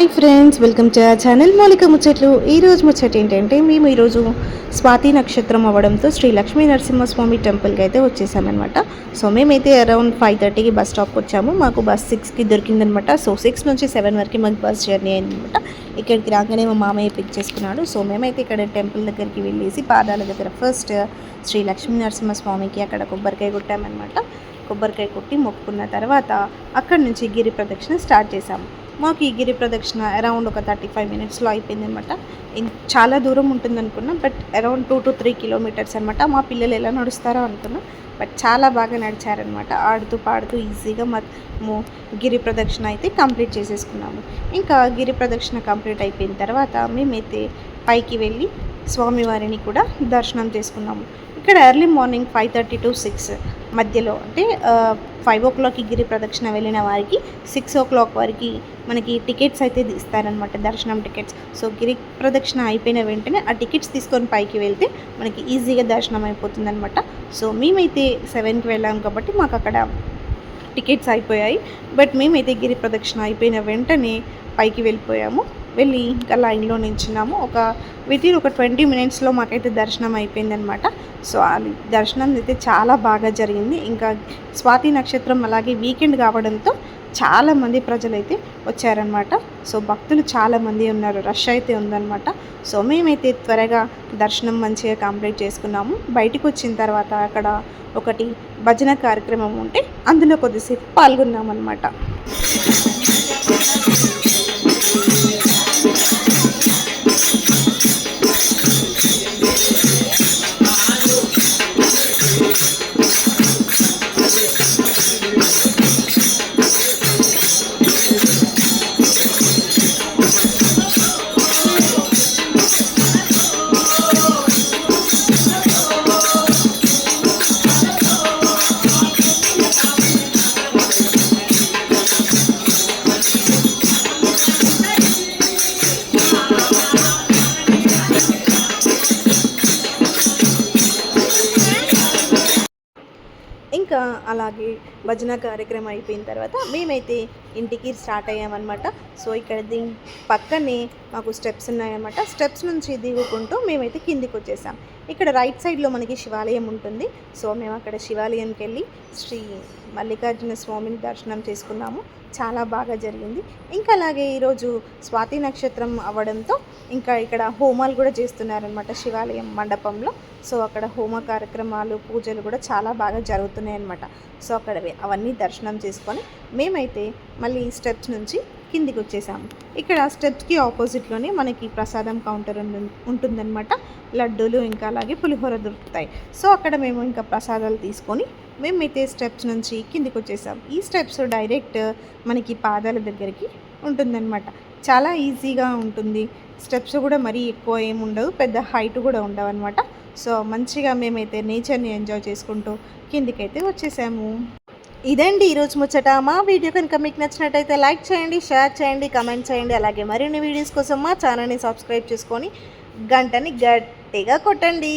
Hi friends welcome to channel మౌలిక ముచ్చట్లు. ఈ రోజు ముచ్చట ఏంటంటే మేము ఈరోజు స్వాతి నక్షత్రం అవ్వడంతో శ్రీ లక్ష్మీ నరసింహస్వామి టెంపుల్కి అయితే వచ్చేసామన్నమాట. సో మేమైతే అరౌండ్ ఫైవ్ థర్టీకి బస్ స్టాప్కి వచ్చాము. మాకు బస్ సిక్స్కి దొరికిందనమాట సో సిక్స్ నుంచి సెవెన్ వరకు మాకు బస్ జర్నీ అయిందనమాట ఇక్కడికి రాగానే మా మామయ్య పిక్ చేసుకున్నాడు. సో మేమైతే ఇక్కడ టెంపుల్ దగ్గరికి వెళ్ళేసి పాదాల దగ్గర ఫస్ట్ శ్రీ లక్ష్మీ నరసింహస్వామికి అక్కడ కొబ్బరికాయ కొట్టామన్నమాట. కొబ్బరికాయ కొట్టి మొక్కుకున్న తర్వాత అక్కడి నుంచి గిరి ప్రదక్షిణ స్టార్ట్ చేశాము. మాకు ఈ గిరి ప్రదక్షిణ అరౌండ్ ఒక థర్టీ ఫైవ్ మినిట్స్లో అయిపోయింది అనమాట చాలా దూరం ఉంటుంది అనుకున్నాం but around two to three kilometres అనమాట. మా పిల్లలు ఎలా నడుస్తారో అనుకున్నాం బట్ చాలా బాగా నడిచారనమాట. ఆడుతూ పాడుతూ ఈజీగా మేము గిరి ప్రదక్షిణ అయితే కంప్లీట్ చేసేసుకున్నాము. ఇంకా గిరి ప్రదక్షిణ కంప్లీట్ అయిపోయిన తర్వాత మేమైతే పైకి వెళ్ళి స్వామివారిని కూడా దర్శనం చేసుకున్నాము. ఇక్కడ early morning five thirty to six మధ్యలో అంటే ఫైవ్ ఓ క్లాక్కి గిరి ప్రదక్షిణ వెళ్ళిన వారికి సిక్స్ ఓ క్లాక్ వరకు మనకి టికెట్స్ అయితే ఇస్తారనమాట దర్శనం టికెట్స్. సో గిరి ప్రదక్షిణ అయిపోయిన వెంటనే ఆ టికెట్స్ తీసుకొని పైకి వెళ్తే మనకి ఈజీగా దర్శనం అయిపోతుంది అనమాట సో మేమైతే సెవెన్కి వెళ్ళాం కాబట్టి మాకు అక్కడ టికెట్స్ అయిపోయాయి. బట్ మేమైతే గిరి ప్రదక్షిణ అయిపోయిన వెంటనే పైకి వెళ్ళిపోయాము. వెళ్ళి ఇంకా లైన్లో నించున్నాము ఒక వితిన్ ఒక ట్వంటీ మినిట్స్లో మాకైతే దర్శనం అయిపోయిందనమాట సో అది దర్శనం అయితే చాలా బాగా జరిగింది. ఇంకా స్వాతి నక్షత్రం అలాగే వీకెండ్ కావడంతో చాలామంది ప్రజలైతే వచ్చారనమాట సో భక్తులు చాలామంది ఉన్నారు. రష్ అయితే ఉందన్నమాట. సో మేమైతే త్వరగా దర్శనం మంచిగా కంప్లీట్ చేసుకున్నాము. బయటికి వచ్చిన తర్వాత అక్కడ ఒకటి భజన కార్యక్రమం ఉంటే అందులో కొద్దిసేపు పాల్గొన్నాం ఇంకా అలాగే భజన కార్యక్రమం అయిపోయిన తర్వాత మేమైతే ఇంటికి స్టార్ట్ అయ్యామన్నమాట. సో ఇక్కడ దీని పక్కనే మాకు స్టెప్స్ ఉన్నాయన్నమాట. స్టెప్స్ నుంచి దిగుకుంటూ మేమైతే కిందికి వచ్చేసాం ఇక్కడ రైట్ సైడ్లో మనకి శివాలయం ఉంటుంది. సో మేము అక్కడ శివాలయంకి వెళ్ళి శ్రీ మల్లికార్జున స్వామిని దర్శనం చేసుకున్నాము. చాలా బాగా జరిగింది. ఇంకా అలాగే ఈరోజు స్వాతి నక్షత్రం అవ్వడంతో ఇంకా ఇక్కడ హోమాలు కూడా చేస్తున్నారనమాట శివాలయం మండపంలో. సో అక్కడ హోమ కార్యక్రమాలు పూజలు కూడా చాలా బాగా జరుగుతున్నాయి ఉన్నాయన్నమాట. సో అక్కడ అవన్నీ దర్శనం చేసుకొని మేమైతే మళ్ళీ స్టెప్స్ నుంచి కిందికి వచ్చేసాము ఇక్కడ స్టెప్స్కి ఆపోజిట్లోనే మనకి ప్రసాదం కౌంటర్ ఉంటుందన్నమాట. లడ్డూలు ఇంకా అలాగే పులిహోర దొరుకుతాయి. సో అక్కడ మేము ఇంకా ప్రసాదాలు తీసుకొని మేమైతే స్టెప్స్ నుంచి కిందికి వచ్చేసాం ఈ స్టెప్స్ డైరెక్ట్ మనకి పాదాల దగ్గరికి ఉంటుందన్నమాట. చాలా ఈజీగా ఉంటుంది. స్టెప్స్ కూడా మరీ ఎక్కువ ఏమి ఉండవు. పెద్ద హైట్ కూడా ఉండవు అనమాట సో మంచిగా మేమైతే నేచర్ని ఎంజాయ్ చేసుకుంటూ కిందికైతే వచ్చేసాము. ఇదండి ఈరోజు ముచ్చట. మా వీడియో కనుక మీకు నచ్చినట్టయితే లైక్ చేయండి షేర్ చేయండి కమెంట్ చేయండి. అలాగే మరిన్ని వీడియోస్ కోసం మా ఛానల్ని సబ్స్క్రైబ్ చేసుకొని గంటని గట్టిగా కొట్టండి.